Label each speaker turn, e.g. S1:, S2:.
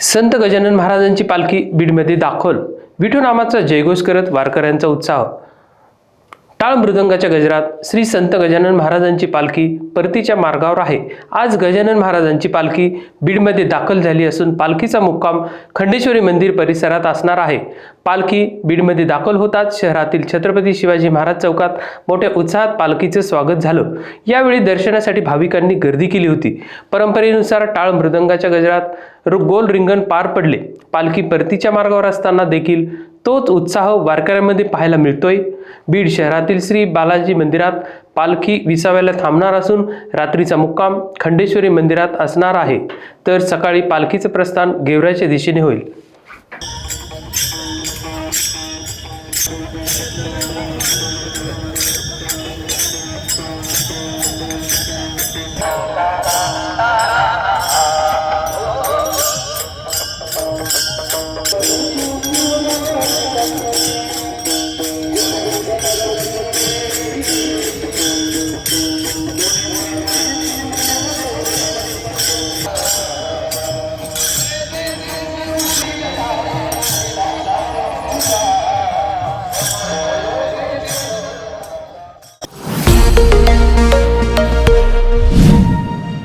S1: संत गजानन महाराजांची पालखी बीडमध्ये दाखल. विठू नामाचा जयघोष करत वारकऱ्यांचा उत्साह. टाळ मृदंगाच्या गजरात श्री संत गजानन महाराजांची पालखी परतीच्या मार्गावर आहे. आज गजानन महाराजांची पालखी बीडमध्ये दाखल झाली असून पालखीचा मुक्काम खंडेश्वरी मंदिर परिसरात असणार आहे. पालखी बीडमध्ये दाखल होताच शहरातील छत्रपती शिवाजी महाराज चौकात मोठ्या उत्साहात पालखीचं स्वागत झालं. यावेळी दर्शनासाठी भाविकांनी गर्दी केली होती. परंपरेनुसार टाळ मृदंगाच्या गजरात रु- गोल रिंगण पार पडले. पालखी परतीच्या मार्गावर असताना देखील तोच उत्साह वारकऱ्यांमध्ये पाहायला मिळतोय बीड शहरातील श्री बालाजी मंदिरात पालखी विसाव्याला थांबणार असून रात्रीचा मुक्काम खंडेश्वरी मंदिरात असणार आहे तर सकाळी पालखीचं प्रस्थान गेवराच्या दिशेने होईल Thank you.